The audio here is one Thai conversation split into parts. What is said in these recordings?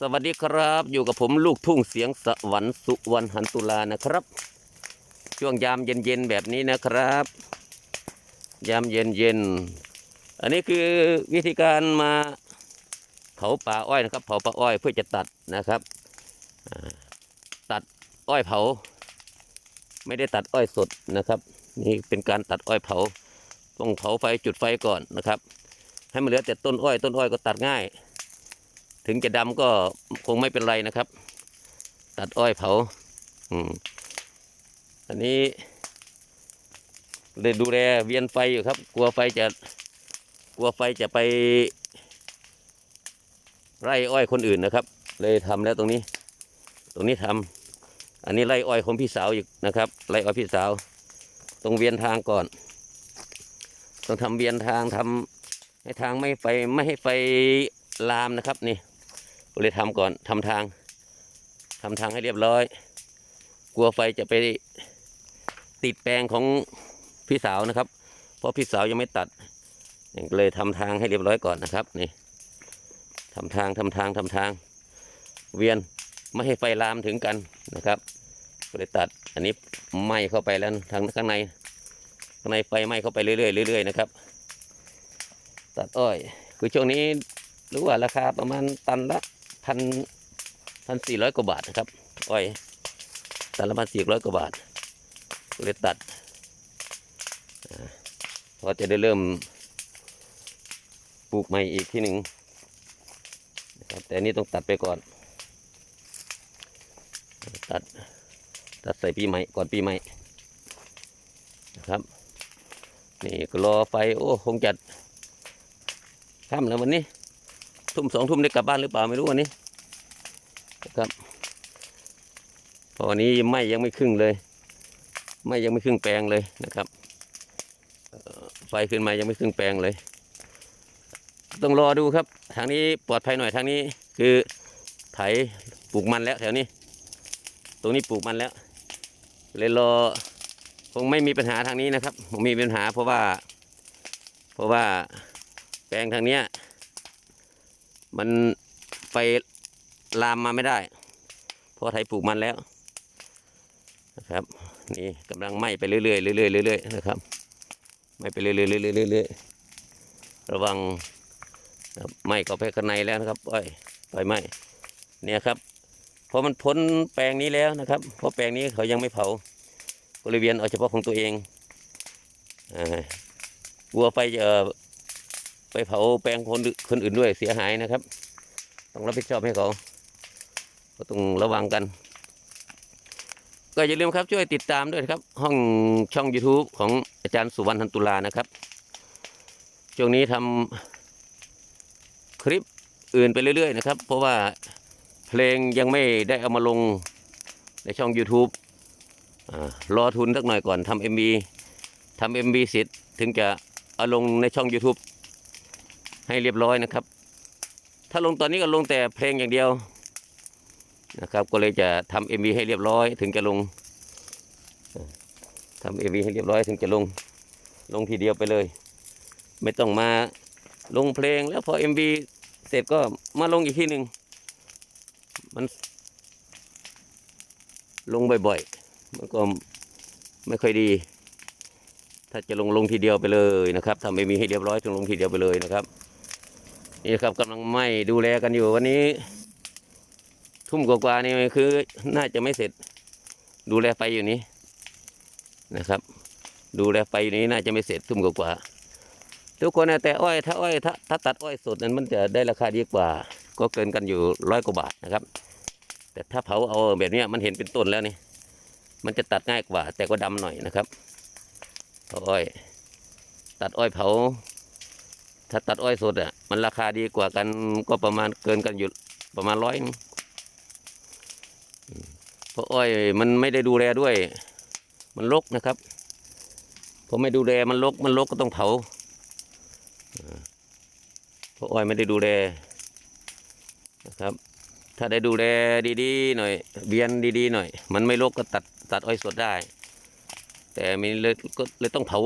สวัสดีครับ อยู่กับผมลูกทุ่งเสียงสวรรค์สุวรรณหันตุลานะครับ ช่วงยามเย็นๆแบบนี้นะครับ ยามเย็นๆอันนี้คือวิธีการมาเผาป่าอ้อยนะครับ เผาป่าอ้อยเพื่อจะตัดนะครับ ตัดอ้อยเผา ไม่ได้ตัดอ้อยสดนะครับ นี่เป็นการตัดอ้อยเผาต้องเผาไฟจุดไฟก่อนนะครับ ให้มันเหลือแต่ต้นอ้อยต้นอ้อยก็ตัดง่าย ถึงจะดำก็คงไม่เป็นไรนะครับ ตัดอ้อยเผาอืมอันนี้เลยดูแลเวียนไฟอยู่ครับ กลัวไฟจะกลัวไฟจะไป ไร่อ้อยคนอื่นนะครับ เลยทำแล้วตรงนี้ ตรงนี้ทำอันนี้ไร่อ้อยของพี่สาวอีกนะครับไร่อ้อยพี่สาว ตรงเวียนทางก่อน ต้องทำเวียนทางทำให้ทางไม่ไฟไม่ให้ไฟลามนะครับนี่ ก็เลยทำก่อนทำทางทำทางให้เรียบร้อย กลัวไฟจะไปติดแปลงของพี่สาวนะครับ เพราะพี่สาวยังไม่ตัดเลยทำทางให้เรียบร้อยก่อนนะครับนี่ทำทางทำทางทำทาง เวียนไม่ให้ไฟลามถึงกันนะครับก็เลยตัดอันนี้ไหม้เข้าไปแล้วทางข้างในข้างในไฟไหม้เข้าไปเรื่อยๆเรื่อยๆนะครับ ตัดอ้อย คือช่วงนี้รู้ว่าราคาประมาณตันละ พันพันสี่ร้อยกว่าบาทนะครับอ้อยตันละพันสี่ร้อยกว่าบาทก็เลยตัดอาพอจะได้เริ่มปลูกใหม่อีกที่หนึ่งนะครับแต่นี้ต้องตัดไปก่อน ตัดตัดใส่ปีใหม่ก่อนปีใหม่นะครับ นี่ก็รอไฟโอ้คงจะค่ำแล้ววันนี้ ทุ่มสองทุ่มได้กลับบ้านหรือเปล่าไม่รู้วันนี้นะครับเพอวันนี้ไหมยังไม่ครึ่งเลยไหมยังไม่ครึ่งแปลงเลยนะครับไฟขึ้นมายังไม่ครึ่งแปลงเลย ต้องรอดูครับ ทางนี้ปลอดภัยหน่อยทางนี้ คือไถปลูกมันแล้วแถวนี้ ตรงนี้ปลูกมันแล้ว เลยรอคงไม่มีปัญหาทางนี้นะครับผมมีปัญหาเพราะว่า เพราะว่าแปลงทางเนี้ย มันไปลามมาไม่ได้ เพราะไทยปลูกมันแล้วนะครับนี่กำลังไหม้ไปเรื่อยๆเรื่อยๆเรื่อยๆนะครับไหม้ไปเรื่อยๆเรื่อยๆเรื่อยๆระวังไหม้ก็ไปข้างในแล้วนะครับอ้อยไฟไหม้เนี่ยครับเพราะมันพ้นแปลงนี้แล้วนะครับ เพราะแปลงนี้เขายังไม่เผาบริเวณเอาเฉพาะของตัวเองอ่ากลัวไฟจะ ไปเผาแปลงคนอื่นคนอื่นด้วยเสียหายนะครับ ต้องรับผิดชอบให้เขาก็ต้องระวังกัน ก็อย่าลืมครับช่วยติดตามด้วยครับ ห้องช่อง YouTube ของอาจารย์สุวรรณทันตุลานะครับช่วงนี้ทำคลิปอื่นไปเรื่อยๆนะครับ เพราะว่าเพลงยังไม่ได้เอามาลงในช่อง YouTube อรอทุนสักหน่อยก่อนทำเอ็มบีทำเอ็มบีเสร็จถึงจะเอาลงในช่อง YouTube ให้เรียบร้อยนะครับ ถ้าลงตอนนี้ก็ลงแต่เพลงอย่างเดียวนะครับ ก็เลยจะทำเอ็มบีให้เรียบร้อย ถึงจะลงทำเอ็มบีให้เรียบร้อย ถึงจะลงลงทีเดียวไปเลย ไม่ต้องมาลงเพลงแล้วพอเอ็มบีเสร็จก็มาลงอีกทีหนึ่งมันลงบ่อยๆ มันก็ไม่ค่อยดี ถ้าจะลงลงทีเดียวไปเลยนะครับทำไม่มีให้เรียบร้อยถึงลงทีเดียวไปเลยนะครับ นี่ครับกำลังไหม้ดูแลกันอยู่วันนี้ ทุ่มกว่าๆนี่คือน่าจะไม่เสร็จ ดูแลไฟอยู่นี้นะครับ ดูแลไฟอยู่นี้น่าจะไม่เสร็จทุ่มกว่าๆทุกคนนะแต่อ้อยถ้าอ้อยถ้าถ้าตัดอ้อยสดนั้นมันจะได้ราคาดีกว่า ก็เกินกันอยู่ร้อยกว่าบาทนะครับ แต่ถ้าเผาเอาแบบนี้มันเห็นเป็นต้นแล้วนี่มันจะตัดง่ายกว่า แต่ก็ดำหน่อยนะครับอ้อย ตัดอ้อยเผา ถ้าตัดอ้อยสดอะ มันราคาดีกว่ากันก็ประมาณเกินกันอยู่ประมาณร้อยเพราะอ้อยมันไม่ได้ดูแลด้วย มันรกนะครับพอไม่ดูแลมันรกมันรกก็ต้องเผาเพราะอ้อยไม่ได้ดูแลนะครับ ถ้าได้ดูแลดีๆหน่อยเบียนดีๆหน่อย มันไม่รกก็ตัดตัดอ้อยสดได้ แต่มีเลยก็เลยต้องเผา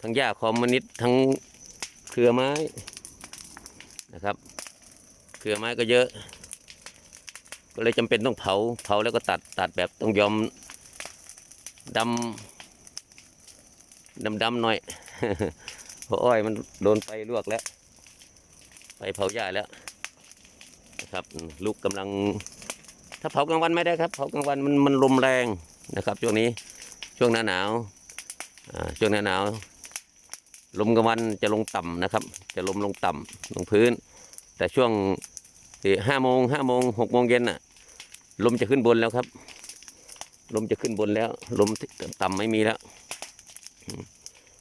ทั้งหญ้าคอมมนิสต์ทั้ง เครือไม้นะครับ เครือไม้ก็เยอะ ก็เลยจำเป็นต้องเผา เผาแล้วก็ตัดตัดแบบต้องยอมดำดำดำๆหน่อยเพราะอ้อยมันโดนไฟลวกแล้วไฟเผาหญ้าแล้วนะครับลูกกำลัง ถ้าเผากลางวันไม่ได้ครับ เผากลางวันมันมันลมแรงนะครับช่วงนี้ช่วงหน้าหนาวอ่าช่วงหน้าหนาว ลมกลางวันจะลงต่ำนะครับ จะลมลงต่ำลงพื้น แต่ช่วงห้าโมงห้าโมงหกโมงเย็นน่ะ ลมจะขึ้นบนแล้วครับ ลมจะขึ้นบนแล้ว ลมต่ำไม่มีแล้ว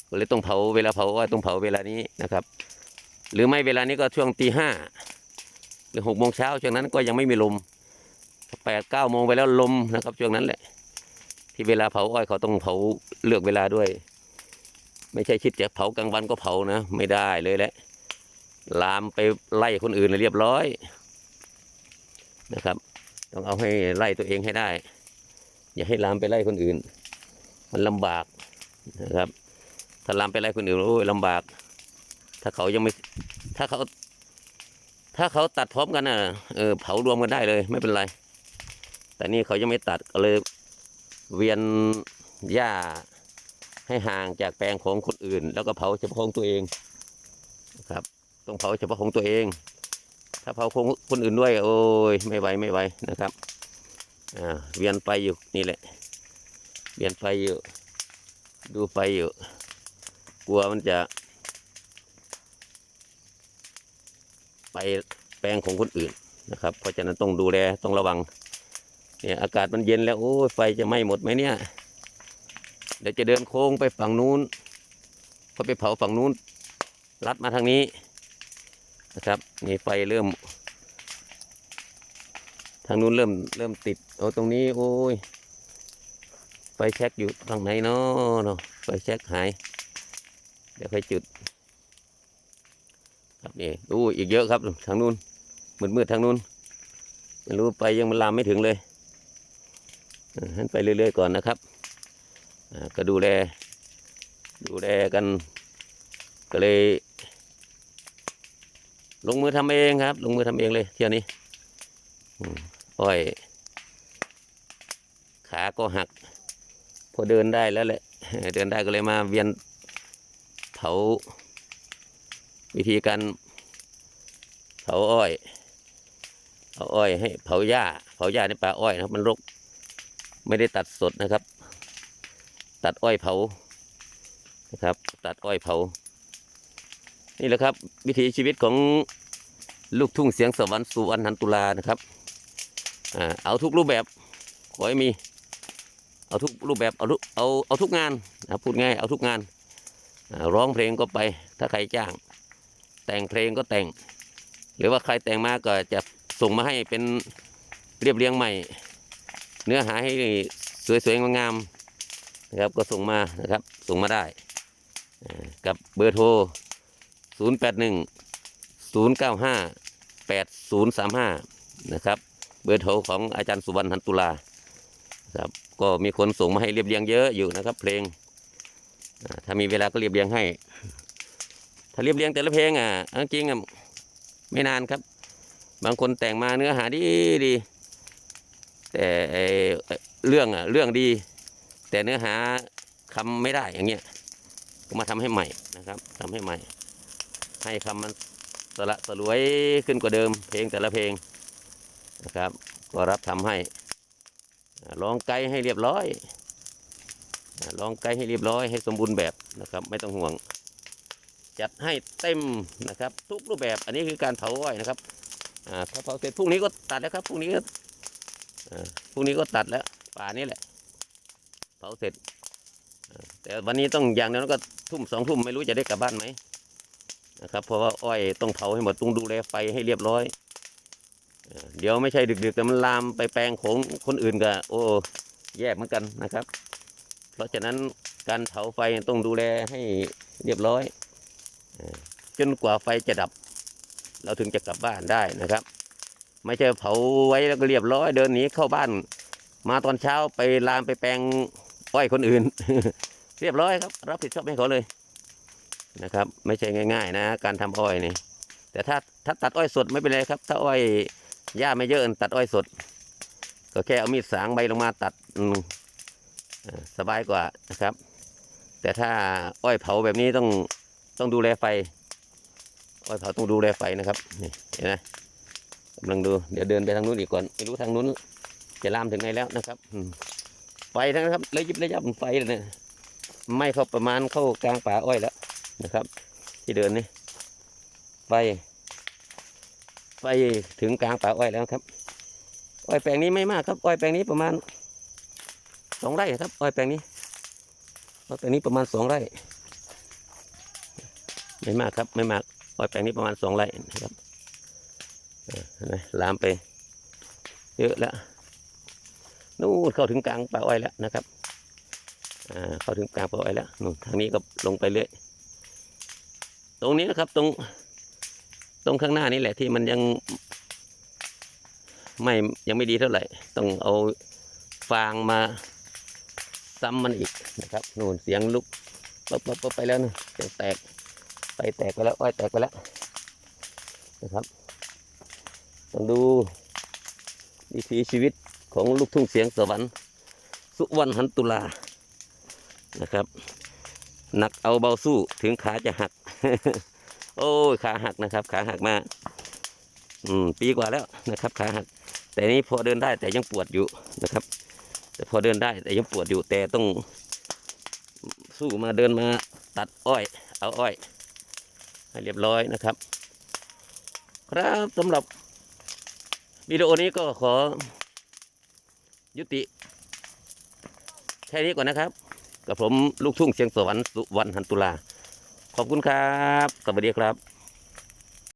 ก็เลยต้องเผาเวลาเผาว่าต้องเผาเวลานี้นะครับ หรือไม่เวลานี้ก็ช่วงตีห้าหรือหกโมงเช้าช่วงนั้นก็ยังไม่มีลมแปดเก้าโมงไปแล้วลมนะครับช่วงนั้นแหละ ที่เวลาเผาอ้อยเขาต้องเผาเลือกเวลาด้วย ไม่ใช่คิดจะเผากลางวันก็เผานะ ไม่ได้เลยแหละลามไปไล่คนอื่นเลยเรียบร้อยนะครับ ต้องเอาให้ไล่ตัวเองให้ได้ อย่าให้ลามไปไล่คนอื่น มันลำบากนะครับ ถ้าลามไปไล่คนอื่นโอ้ยลำบาก ถ้าเขายังไม่ถ้าเขา ถ้าเขาตัดพร้อมกันน่ะเออเผารวมกันได้เลย ไม่เป็นไร แต่นี่เขายังไม่ตัดก็เลยเวียนหญ้า ให้ห่างจากแปลงของคนอื่น แล้วก็เผาเฉพาะของตัวเองครับ ต้องเผาเฉพาะของตัวเอง ถ้าเผาของคนอื่นด้วย โอ้ยไม่ไหวไม่ไหวนะครับอ่าเวียนไฟอยู่นี่แหละ เวียนไฟอยู่ ดูไฟอยู่ กลัวมันจะ ไปแปลงของคนอื่นนะครับ เพราะฉะนั้นต้องดูแลต้องระวังเนี่ยอากาศมันเย็นแล้วโอ้ยไฟจะไหม้หมดไหมเนี่ย เดี๋ยวจะเดินโค้งไปฝั่งนู้นพอไปเผาฝั่งนู้น ลัดมาทางนี้นะครับนี่ไฟเริ่ม ทางนู้นเริ่มเริ่มติดโอ้ตรงนี้โอ้ยไฟแช็กอยู่ทางไหนเนาะเนาะไฟแช็กหาย เดี๋ยวค่อยจุด ครับนี่ดูอีกเยอะครับทางนู้นมืดมืดๆทางนู้นไม่รู้ไปยังมันลามไม่ถึงเลยอ่าให้ไปเรื่อยๆก่อนนะครับ ก็ดูแล ดูแลกัน ก็เลย ลงมือทำเองครับ ลงมือทำเองเลยเที่ยวนี้อ้อย ขาก็หัก พอเดินได้แล้วแหละ เดินได้ก็เลยมาเวียนเผา วิธีการเผาอ้อยเผาอ้อยให้เผาหญ้า เผาหญ้าในป่าอ้อยนะครับ มันรก ไม่ได้ตัดสดนะครับ ตัดอ้อยเผานะครับ ตัดอ้อยเผา นี่แหละครับ วิถีชีวิตของลูกทุ่งเสียงสวรรค์สุวรรณหันตุลานะครับอ่าเอาทุกรูปแบบขอให้มี เอาทุกรูปแบบเอาเอาเอาทุกงานนะพูดง่ายเอาทุกงานร้องเพลงก็ไปถ้าใครจ้าง แต่งเพลงก็แต่ง หรือว่าใครแต่งมาก็จะส่งมาให้เป็นเรียบเรียงใหม่ เนื้อหาให้สวยๆงามๆ นะครับก็ส่งมานะครับส่งมาได้ กับเบอร์โทร 0 8 1 0 9 5 8 0 3 5 นะครับเบอร์โทรของอาจารย์สุวรรณหันตุลาครับก็มีคนส่งมาให้เรียบเรียงเยอะอยู่นะครับ เพลงถ้ามีเวลาก็เรียบเรียงให้ ถ้าเรียบเรียงแต่ละเพลงอะเอาจริงอะไม่นานครับ บางคนแต่งมาเนื้อหาดีดีแต่ไอเรื่องอะเรื่องดี แต่เนื้อหาคำไม่ได้อย่างเงี้ยก็มาทำให้ใหม่นะครับทำให้ใหม่ ให้คำมันสละสลวยขึ้นกว่าเดิม เพลงแต่ละเพลงนะครับ ก็รับทำให้อ่าร้องไกด์ให้เรียบร้อยอ่าร้องไกด์ให้เรียบร้อยให้สมบูรณ์แบบนะครับ ไม่ต้องห่วง จัดให้เต็มนะครับ ทุกรูปแบบอันนี้คือการเผาอ้อยนะครับอ่าเผาเสร็จพรุ่งนี้ก็ตัดแล้วครับพรุ่งนี้ก็พรุ่งนี้ก็ตัดแล้วป่านี้แหละ เผาเสร็จ แต่วันนี้ต้องอย่างนั้นก็ทุ่มสองทุ่มไม่รู้จะได้กลับบ้านไหมนะครับ เพราะว่าอ้อยต้องเผาให้หมดต้องดูแลไฟให้เรียบร้อย เดี๋ยวไม่ใช่ดึกๆแต่มันลามไปแปลงของคนอื่นก็โอ้แย่เหมือนกันนะครับ เพราะฉะนั้นการเผาไฟต้องดูแลให้เรียบร้อยจนกว่าไฟจะดับ เราถึงจะกลับบ้านได้นะครับ ไม่ใช่เผาไว้แล้วก็เรียบร้อย เดินหนีเข้าบ้าน มาตอนเช้าไปลามไปแปลง อ้อยคนอื่น เรียบร้อยครับ รับผิดชอบให้เขาเลยนะครับ ไม่ใช่ง่าย ๆ นะ การทำอ้อยนี่ แต่ถ้าถ้าตัดอ้อยสดไม่เป็นไรครับ ถ้าอ้อยหญ้าไม่เยอะตัดอ้อยสด ก็แค่เอามีดสางใบลงมาตัดสบายกว่านะครับ แต่ถ้าอ้อยเผาแบบนี้ต้องต้องดูแลไฟ อ้อยเผาต้องดูแลไฟนะครับนี่เห็นไหมกำลังดูเดี๋ยวเดินไปทางนู้นอีกก่อนไม่รู้ทางนู้นจะลามถึงไหนแล้วนะครับอืม ไฟทั้งนะครับระยิบระยับไฟเลยนี่ยไม่เข้าประมาณเข้ากลางป่าอ้อยแล้วนะครับ ที่เดินนี่ไฟไฟถึงกลางป่าอ้อยแล้วครับ อ้อยแปลงนี้ไม่มากครับ อ้อยแปลงนี้ประมาณสองไร่ครับ อ้อยแปลงนี้อ้อยแปลงนี้ประมาณสองไร่ ไม่มากครับไม่มาก อ้อยแปลงนี้ประมาณสองไร่นะครับนไหมลามไปเยอะแล้ว นู่นเข้าถึงกลางป่าอ้อยแล้วนะครับอ่าเข้าถึงกลางป่าอ้อยแล้วนู่นทางนี้ก็ลงไปเรื่อยตรงนี้นะครับตรงตรงข้างหน้านี่แหละที่มันยังไม่ยังไม่ดีเท่าไหร่ ต้องเอาฟางมาซ้ำมันอีกนะครับนู่นเสียงลุกปั๊บปุ๊บไปแล้วนะเสียงแตกไปแตกไปแล้วอ้อยแตกไปแล้วนะครับ ต้องดูวิถีชีวิต ของลูกทุ่งเสียงสวรรค์ สุวรรณหันตุลานะครับหนักเอาเบาสู้ถึงขาจะหัก โอ้ยขาหักนะครับ ขาหักมาอืมปีกว่าแล้วนะครับ ขาหัก แต่นี้พอเดินได้แต่ยังปวดอยู่นะครับ แต่พอเดินได้แต่ยังปวดอยู่แต่ต้องสู้มาเดินมาตัดอ้อย เอาอ้อยให้เรียบร้อยนะครับ ครับสำหรับวิดีโอนี้ก็ขอ ยุติ แค่นี้ก่อนนะครับ กับผมลูกทุ่งเชียงสวรรค์สุวรรณหันตุลา ขอบคุณครับ สวัสดีครับ